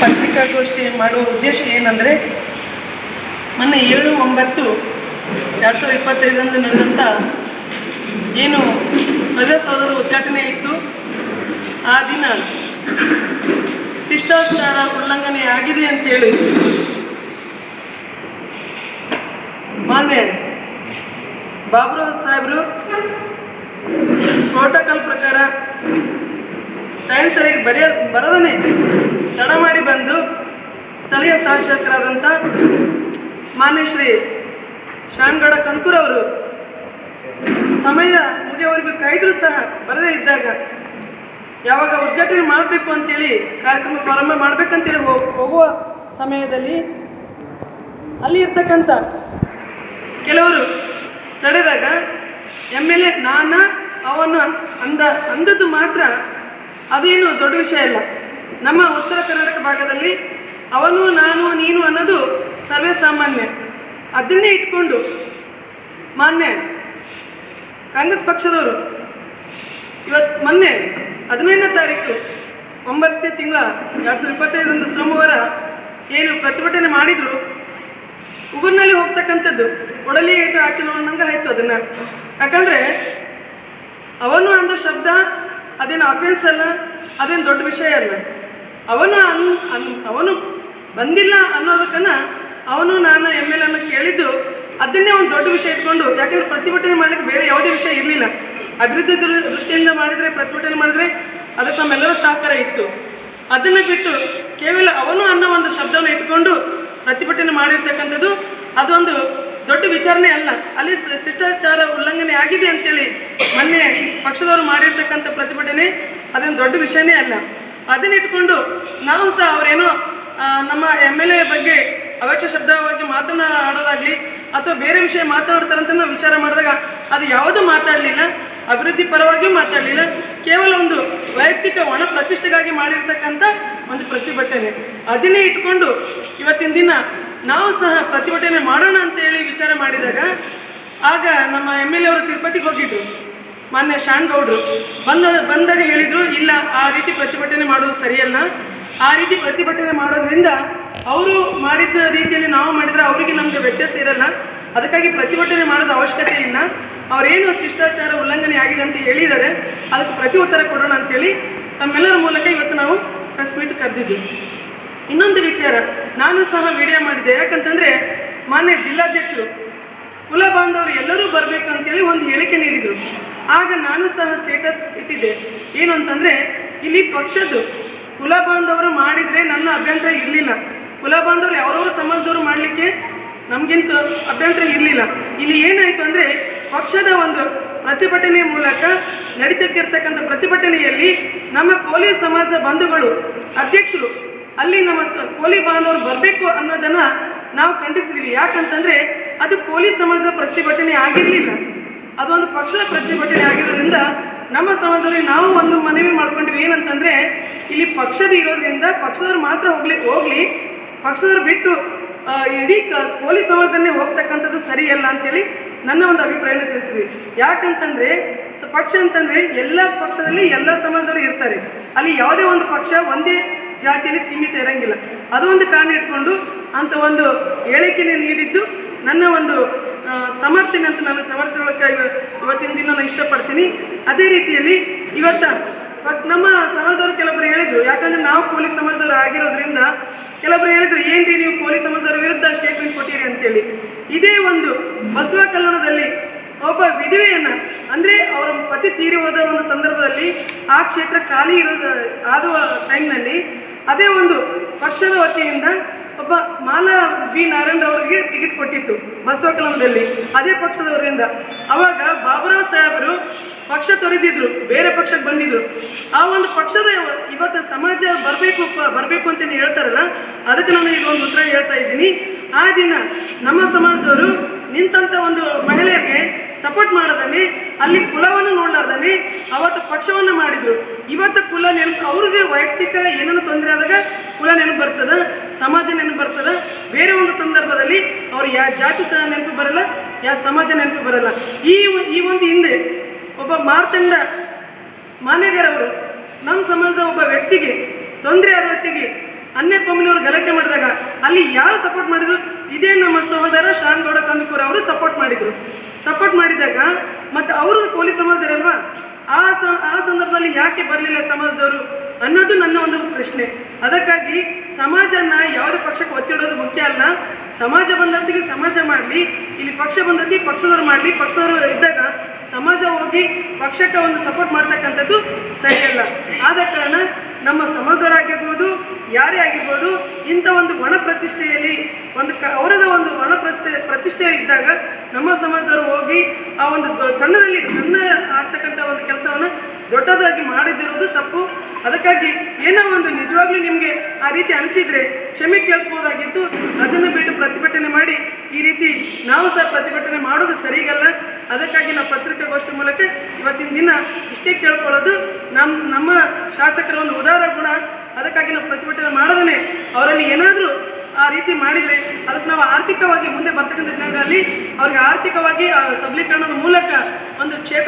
ಪತ್ರಿಕಾಗೋಷ್ಠಿ ಮಾಡುವ ಉದ್ದೇಶ ಏನಂದರೆ, ಮೊನ್ನೆ ಏಳು ಒಂಬತ್ತು ಎರಡು ಸಾವಿರದ ಇಪ್ಪತ್ತೈದರಂದು ನಡೆದಂಥ ಏನು ಪ್ರಜಾಸೌಧದ ಉದ್ಘಾಟನೆ ಇತ್ತು. ಆ ದಿನ ಶಿಷ್ಟಾಚಾರ ಉಲ್ಲಂಘನೆ ಆಗಿದೆ ಅಂತೇಳಿ ಮಾನ್ಯ ಬಾಬುರಾವ್ ಸಾಹೇಬರು ಪ್ರೋಟೋಕಾಲ್ ಪ್ರಕಾರ ಟೈಮ್ ಸರಿಯಾಗಿ ಬರೆಯ ಬರದೇ ತಡ ಮಾಡಿ ಬಂದು ಸ್ಥಳೀಯ ಶಾಸಕರಾದಂಥ ಮಾನ್ಯ ಶ್ರೀ ಶಾಣ್ಗೌಡ ಕಂಕೂರ್ ಅವರು ಸಮಯ ಮುಗಿಯವರೆಗೂ ಕಾಯ್ದರೂ ಸಹ ಬರದೇ ಇದ್ದಾಗ ಯಾವಾಗ ಉದ್ಘಾಟನೆ ಮಾಡಬೇಕು ಅಂತೇಳಿ ಕಾರ್ಯಕ್ರಮ ಪ್ರಾರಂಭ ಮಾಡಬೇಕಂತೇಳಿ ಹೋಗ್- ಹೋಗುವ ಸಮಯದಲ್ಲಿ ಅಲ್ಲಿ ಇರ್ತಕ್ಕಂಥ ಕೆಲವರು ತಡೆದಾಗ ಎಂ ಎಲ್ ಎ ನಾನು ಅವನು ಅಂದ, ಅಂದದ್ದು ಮಾತ್ರ ಅದೇನು ದೊಡ್ಡ ವಿಷಯ ಇಲ್ಲ ನಮ್ಮ ಉತ್ತರ ಕರ್ನಾಟಕ ಭಾಗದಲ್ಲಿ ಅವನು, ನಾನು, ನೀನು ಅನ್ನೋದು ಸರ್ವೇ ಸಾಮಾನ್ಯ. ಅದನ್ನೇ ಇಟ್ಕೊಂಡು ಮಾನ್ಯ ಕಾಂಗ್ರೆಸ್ ಪಕ್ಷದವರು ಇವತ್ತು ಮೊನ್ನೆ ಹದಿನೈದನೇ ತಾರೀಕು ಒಂಬತ್ತನೇ ತಿಂಗಳ ಎರಡು ಸಾವಿರದ ಇಪ್ಪತ್ತೈದರಂದು ಸೋಮವಾರ ಏನು ಪ್ರತಿಭಟನೆ ಮಾಡಿದರು, ಉಗುರಿನಲ್ಲಿ ಹೋಗ್ತಕ್ಕಂಥದ್ದು, ಒಡಲಿ ಏಟು ಹಾಕಿ ನೋಡಂಗೆ ಆಯ್ತು ಅದನ್ನು. ಯಾಕಂದರೆ ಅವನು ಅಂದ ಶಬ್ದ, ಅದೇನು ಅಫೆನ್ಸ್ ಅಲ್ಲ, ಅದೇನು ದೊಡ್ಡ ವಿಷಯ ಅಲ್ಲ. ಅವನು ಅನ್ ಅನ್, ಅವನು ಬಂದಿಲ್ಲ ಅನ್ನೋದಕ್ಕನ್ನ ಅವನು ನಾನು ಎಂ ಎಲ್ ಅನ್ನು ಕೇಳಿದ್ದು, ಅದನ್ನೇ ಒಂದು ದೊಡ್ಡ ವಿಷಯ ಇಟ್ಕೊಂಡು, ಯಾಕಂದ್ರೆ ಪ್ರತಿಭಟನೆ ಮಾಡಲಿಕ್ಕೆ ಬೇರೆ ಯಾವುದೇ ವಿಷಯ ಇರಲಿಲ್ಲ. ಅಭಿವೃದ್ಧಿ ದೃಷ್ಟಿಯಿಂದ ಮಾಡಿದರೆ, ಪ್ರತಿಭಟನೆ ಮಾಡಿದರೆ ಅದಕ್ಕೆ ನಮ್ಮೆಲ್ಲರ ಸಹಕಾರ ಇತ್ತು. ಅದನ್ನು ಬಿಟ್ಟು ಕೇವಲ ಅವನು ಅನ್ನೋ ಒಂದು ಶಬ್ದವನ್ನು ಇಟ್ಕೊಂಡು ಪ್ರತಿಭಟನೆ ಮಾಡಿರ್ತಕ್ಕಂಥದ್ದು ಅದೊಂದು ದೊಡ್ಡ ವಿಚಾರಣೆ ಅಲ್ಲ. ಅಲ್ಲಿ ಶಿಷ್ಟಾಚಾರ ಉಲ್ಲಂಘನೆ ಆಗಿದೆ ಅಂತೇಳಿ ಮೊನ್ನೆ ಪಕ್ಷದವರು ಮಾಡಿರ್ತಕ್ಕಂಥ ಪ್ರತಿಭಟನೆ ಅದೊಂದು ದೊಡ್ಡ ವಿಷಯನೇ ಅಲ್ಲ. ಅದನ್ನಿಟ್ಕೊಂಡು ನಾವು ಸಹ ಅವರೇನೋ ನಮ್ಮ ಎಂ ಎಲ್ ಎ ಬಗ್ಗೆ ಅವಶ್ಯ ಶಬ್ದವಾಗಿ ಮಾತನಾಡೋದಾಗಲಿ ಅಥವಾ ಬೇರೆ ವಿಷಯ ಮಾತಾಡ್ತಾರಂತ ನಾವು ವಿಚಾರ ಮಾಡಿದಾಗ ಅದು ಯಾವುದೂ ಮಾತಾಡಲಿಲ್ಲ, ಅಭಿವೃದ್ಧಿ ಪರವಾಗಿಯೂ ಮಾತಾಡಲಿಲ್ಲ, ಕೇವಲ ಒಂದು ವೈಯಕ್ತಿಕ ಒಣ ಪ್ರತಿಷ್ಠೆಗಾಗಿ ಮಾಡಿರ್ತಕ್ಕಂಥ ಒಂದು ಪ್ರತಿಭಟನೆ. ಅದನ್ನೇ ಇಟ್ಕೊಂಡು ಇವತ್ತಿನ ದಿನ ನಾವು ಸಹ ಪ್ರತಿಭಟನೆ ಮಾಡೋಣ ಅಂತೇಳಿ ವಿಚಾರ ಮಾಡಿದಾಗ, ಆಗ ನಮ್ಮ ಎಂ ಎಲ್ ಎ ಅವರು ತಿರುಪತಿಗೆ ಹೋಗಿದ್ರು. ಮಾನ್ಯ ಶಾಣ್ಗೌಡ್ರು, ಬಂದ ಬಂದಾಗ ಹೇಳಿದರು, ಇಲ್ಲ, ಆ ರೀತಿ ಪ್ರತಿಭಟನೆ ಮಾಡೋದು ಸರಿಯಲ್ಲ. ಆ ರೀತಿ ಪ್ರತಿಭಟನೆ ಮಾಡೋದ್ರಿಂದ ಅವರು ಮಾಡಿದ ರೀತಿಯಲ್ಲಿ ನಾವು ಮಾಡಿದರೆ ಅವರಿಗೆ ನಮಗೆ ವ್ಯತ್ಯಾಸ ಇರಲ್ಲ. ಅದಕ್ಕಾಗಿ ಪ್ರತಿಭಟನೆ ಮಾಡೋದು ಅವಶ್ಯಕತೆ ಇಲ್ಲ. ಅವರೇನು ಶಿಷ್ಟಾಚಾರ ಉಲ್ಲಂಘನೆ ಆಗಿದೆ ಅಂತ ಹೇಳಿದ್ದಾರೆ. ಅದಕ್ಕೆ ಪ್ರತಿ ಉತ್ತರ ಕೊಡೋಣ ಅಂತೇಳಿ ತಮ್ಮೆಲ್ಲರ ಮೂಲಕ ಇವತ್ತು ನಾವು ಪ್ರೆಸ್ ಮೀಟ್ ಕರೆದಿದ್ದು. ಇನ್ನೊಂದು ವಿಚಾರ, ನಾನು ಸಹ ವಿಡಿಯೋ ಮಾಡಿದ್ದೆ. ಯಾಕಂತಂದರೆ ಮಾನ್ಯ ಜಿಲ್ಲಾಧ್ಯಕ್ಷರು, ಕುಲ ಬಾಂಧವರು ಎಲ್ಲರೂ ಬರಬೇಕು ಅಂತೇಳಿ ಒಂದು ಹೇಳಿಕೆ ನೀಡಿದರು. ಆಗ ನಾನು ಸಹ ಸ್ಟೇಟಸ್ ಇಟ್ಟಿದ್ದೆ. ಏನು ಅಂತಂದರೆ, ಇಲ್ಲಿ ಪಕ್ಷದ್ದು ಕುಲ ಬಾಂಧವರು ಮಾಡಿದರೆ ನನ್ನ ಅಭ್ಯಂತರ ಇರಲಿಲ್ಲ. ಕುಲ ಬಾಂಧವರು ಯಾವ್ರವ್ರ ಸಮಾಜದವರು ಮಾಡಲಿಕ್ಕೆ ನಮಗಿಂತ ಅಭ್ಯಂತರ ಇರಲಿಲ್ಲ. ಇಲ್ಲಿ ಏನಾಯಿತು ಅಂದರೆ, ಪಕ್ಷದ ಒಂದು ಪ್ರತಿಭಟನೆ ಮೂಲಕ ನಡೀತಕ್ಕಿರ್ತಕ್ಕಂಥ ಪ್ರತಿಭಟನೆಯಲ್ಲಿ ನಮ್ಮ ಕೋಲಿ ಸಮಾಜದ ಬಂಧುಗಳು, ಅಧ್ಯಕ್ಷರು, ಅಲ್ಲಿ ನಮ್ಮ ಸ ಕೋಲಿ ಬಾಂಧವರು ಬರಬೇಕು ಅನ್ನೋದನ್ನು ನಾವು ಖಂಡಿಸಿದ್ವಿ. ಯಾಕಂತಂದರೆ, ಅದು ಕೋಲಿ ಸಮಾಜದ ಪ್ರತಿಭಟನೆ ಆಗಿರಲಿಲ್ಲ. ಅದೊಂದು ಪಕ್ಷದ ಪ್ರತಿಭಟನೆ ಆಗಿರೋದ್ರಿಂದ ನಮ್ಮ ಸಮಾಜದಲ್ಲಿ ನಾವು ಒಂದು ಮನವಿ ಮಾಡ್ಕೊಂಡ್ವಿ. ಏನಂತಂದರೆ, ಇಲ್ಲಿ ಪಕ್ಷದ ಇರೋದ್ರಿಂದ ಪಕ್ಷದವ್ರು ಮಾತ್ರ ಹೋಗ್ಲಿ ಹೋಗ್ಲಿ, ಪಕ್ಷದವ್ರು ಬಿಟ್ಟು ಇಡೀ ಪೊಲೀಸ್ ಸಮಾಜದಲ್ಲೇ ಹೋಗ್ತಕ್ಕಂಥದ್ದು ಸರಿಯಲ್ಲ ಅಂತೇಳಿ ನನ್ನ ಒಂದು ಅಭಿಪ್ರಾಯನ ತಿಳಿಸಿದ್ವಿ. ಯಾಕಂತಂದರೆ ಪಕ್ಷ ಅಂತಂದರೆ ಎಲ್ಲ ಪಕ್ಷದಲ್ಲಿ ಎಲ್ಲ ಸಮಾಜದವರು ಇರ್ತಾರೆ. ಅಲ್ಲಿ ಯಾವುದೇ ಒಂದು ಪಕ್ಷ ಒಂದೇ ಜಾತಿಯಲ್ಲಿ ಸೀಮಿತ ಇರಂಗಿಲ್ಲ. ಅದು ಒಂದು ಕಾರಣ ಇಟ್ಕೊಂಡು ಅಂತ ಒಂದು ಹೇಳಿಕೆನೇ ನೀಡಿದ್ದು ನನ್ನ ಒಂದು ಸಮರ್ಥನೆ ಅಂತ ನಾನು ಸಮರ್ಥಿಸೋಳಕ್ಕೆ ಇವ ಇವತ್ತಿನ ದಿನ ನಾನು ಇಷ್ಟಪಡ್ತೀನಿ. ಅದೇ ರೀತಿಯಲ್ಲಿ ಇವತ್ತ ನಮ್ಮ ಸಮಾಜದವರು ಕೆಲವೊಬ್ಬರು ಹೇಳಿದರು, ಯಾಕಂದರೆ ನಾವು ಪೊಲೀಸ್ ಸಮಾಜದವರು ಆಗಿರೋದ್ರಿಂದ ಹೇಳಿದರು ಹೇಳಿದ್ರು, ಏನ್ರಿ ನೀವು ಪೊಲೀಸ್ ಸಮಾಜದವರ ವಿರುದ್ಧ ಸ್ಟೇಟ್ಮೆಂಟ್ ಕೊಟ್ಟಿರಿ ಅಂತೇಳಿ. ಇದೇ ಒಂದು ಬಸವ ಕಲ್ಯಾಣದಲ್ಲಿ ಒಬ್ಬ ವಿಧವೆಯನ್ನ, ಅಂದರೆ ಅವರ ಪತಿ ತೀರಿ ಹೋದ ಒಂದು ಸಂದರ್ಭದಲ್ಲಿ ಆ ಕ್ಷೇತ್ರ ಖಾಲಿ ಇರೋದು ಆದ ಟೈಮ್ನಲ್ಲಿ ಅದೇ ಒಂದು ಪಕ್ಷದ ವತಿಯಿಂದ ಒಬ್ಬ ಮಾಲಾ ಬಿ ನಾರಾಯಣರವರಿಗೆ ಟಿಕೆಟ್ ಕೊಟ್ಟಿತ್ತು ಬಸವಕಲಂದಲ್ಲಿ ಅದೇ ಪಕ್ಷದವರಿಂದ. ಅವಾಗ ಬಾಬುರಾವ್ ಸಾಹೇಬರು ಪಕ್ಷ ತೊರೆದಿದ್ರು, ಬೇರೆ ಪಕ್ಷಕ್ಕೆ ಬಂದಿದ್ರು. ಆ ಒಂದು ಪಕ್ಷದ ಇವತ್ತು ಸಮಾಜ ಬರಬೇಕು ಬರಬೇಕು ಅಂತ ಹೇಳ್ತಾರಲ್ಲ, ಅದಕ್ಕೆ ನಾನು ಈಗ ಒಂದು ಉತ್ತರ ಹೇಳ್ತಾ ಇದ್ದೀನಿ. ಆ ದಿನ ನಮ್ಮ ಸಮಾಜದವರು ನಿಂತಂಥ ಒಂದು ಮಹಿಳೆಯರಿಗೆ ಸಪೋರ್ಟ್ ಮಾಡದಾನೆ ಅಲ್ಲಿ ಕುಲವನ್ನು ನೋಡ್ಲಾರ್ದಾನೆ ಅವತ್ತು ಪಕ್ಷವನ್ನು ಮಾಡಿದ್ರು. ಇವತ್ತು ಕುಲ ನೆನಪು ಅವ್ರಿಗೆ ವೈಯಕ್ತಿಕ ಏನೇನು ತೊಂದರೆ ಆದಾಗ ಕುಲ ನೆನಪು ಬರ್ತದ, ಸಮಾಜ ನೆನಪು ಬರ್ತದ. ಬೇರೆ ಒಂದು ಸಂದರ್ಭದಲ್ಲಿ ಅವ್ರು ಯಾವ ಜಾತಿ ಸಹ ನೆನಪು ಬರಲ್ಲ ಯಾವ ಸಮಾಜ ನೆನಪು ಬರಲ್ಲ. ಈ ಈ ಒಂದು ಹಿಂದೆ ಒಬ್ಬ ಮಾರ್ತಂಡ ಮಾನೆಗರವರು ನಮ್ಮ ಸಮಾಜದ ಒಬ್ಬ ವ್ಯಕ್ತಿಗೆ ತೊಂದರೆ ಆದ ವ್ಯಕ್ತಿಗೆ ಅನ್ಯ ಅಲ್ಲಿ ಯಾರು ಸಪೋರ್ಟ್ ಮಾಡಿದ್ರು? ಇದೇ ನಮ್ಮ ಸಹೋದರ ಶಾಂಗೌಡ ಕಂದಕೂರ್ ಅವರು ಸಪೋರ್ಟ್ ಮಾಡಿದ್ರು. ಸಪೋರ್ಟ್ ಮಾಡಿದಾಗ ಮತ್ತೆ ಅವರು ಕೋಲಿ ಸಮಾಜದವರಲ್ವಾ? ಆ ಸ, ಆ ಸಂದರ್ಭದಲ್ಲಿ ಯಾಕೆ ಬರಲಿಲ್ಲ ಸಮಾಜದವರು ಅನ್ನೋದು ನನ್ನ ಒಂದು ಪ್ರಶ್ನೆ. ಅದಕ್ಕಾಗಿ ಸಮಾಜನ ಯಾವುದೇ ಪಕ್ಷಕ್ಕೆ ಒತ್ತಿಡೋದು ಮುಖ್ಯ ಅಲ್ಲ, ಸಮಾಜ ಬಂದಂತಿಗೆ ಸಮಾಜ ಮಾಡಲಿ, ಇಲ್ಲಿ ಪಕ್ಷ ಬಂದಂತಿ ಪಕ್ಷದವ್ರು ಮಾಡಲಿ, ಪಕ್ಷದವರು ಇದ್ದಾಗ ಹೋಗಿ ಪಕ್ಷಕ್ಕೆ ಸಪೋರ್ಟ್ ಮಾಡ್ತಕ್ಕಂಥದ್ದು ಸರಿಯಲ್ಲ ಆದ ಕಾರಣ ನಮ್ಮ ಸಮಾಜದವರಾಗಿರ್ಬೋದು ಯಾರೇ ಆಗಿರ್ಬೋದು, ಇಂಥ ಒಂದು ಒಣ ಪ್ರತಿಷ್ಠೆಯಲ್ಲಿ ಒಂದು ಕ, ಅವರದ ಒಂದು ಒಣ ಪ್ರತಿಷ್ಠೆ ಪ್ರತಿಷ್ಠೆ ಇದ್ದಾಗ ನಮ್ಮ ಸಮಾಜದವರು ಹೋಗಿ ಆ ಒಂದು ಸಣ್ಣದಲ್ಲಿ ಸಣ್ಣ ಆಗ್ತಕ್ಕಂಥ ಒಂದು ಕೆಲಸವನ್ನು ದೊಡ್ಡದಾಗಿ ಮಾಡಿದ್ದಿರೋದು ತಪ್ಪು. ಅದಕ್ಕಾಗಿ ಏನೋ ಒಂದು ನಿಜವಾಗ್ಲೂ ನಿಮಗೆ ಆ ರೀತಿ ಅನಿಸಿದರೆ ಕ್ಷಮೆ ಕೇಳಿಸ್ಬೋದಾಗಿತ್ತು. ಅದನ್ನು ಬಿಟ್ಟು ಪ್ರತಿಭಟನೆ ಮಾಡಿ ಈ ರೀತಿ ನಾವು ಸಹ ಪ್ರತಿಭಟನೆ ಮಾಡೋದು ಸರಿಗಲ್ಲ. ಅದಕ್ಕಾಗಿ ನಾವು ಪತ್ರಿಕಾಗೋಷ್ಠಿ ಮೂಲಕ ಇವತ್ತಿನ ದಿನ ಇಷ್ಟೇ ಕೇಳ್ಕೊಳ್ಳೋದು ನಮ್ಮ ನಮ್ಮ ಶಾಸಕರ ಒಂದು ಉದಾರ ಗುಣ. ಅದಕ್ಕಾಗಿ ನಾವು ಪ್ರತಿಭಟನೆ ಮಾಡದೇ ಅವರಲ್ಲಿ ಏನಾದರೂ ಆ ರೀತಿ ಮಾಡಿದರೆ ಅದಕ್ಕೆ ನಾವು ಆರ್ಥಿಕವಾಗಿ ಮುಂದೆ ಬರ್ತಕ್ಕಂಥ ದಿನಗಳಲ್ಲಿ ಅವ್ರಿಗೆ ಆರ್ಥಿಕವಾಗಿ ಸಬಲೀಕರಣದ ಮೂಲಕ ಒಂದು ಕ್ಷೇತ್ರ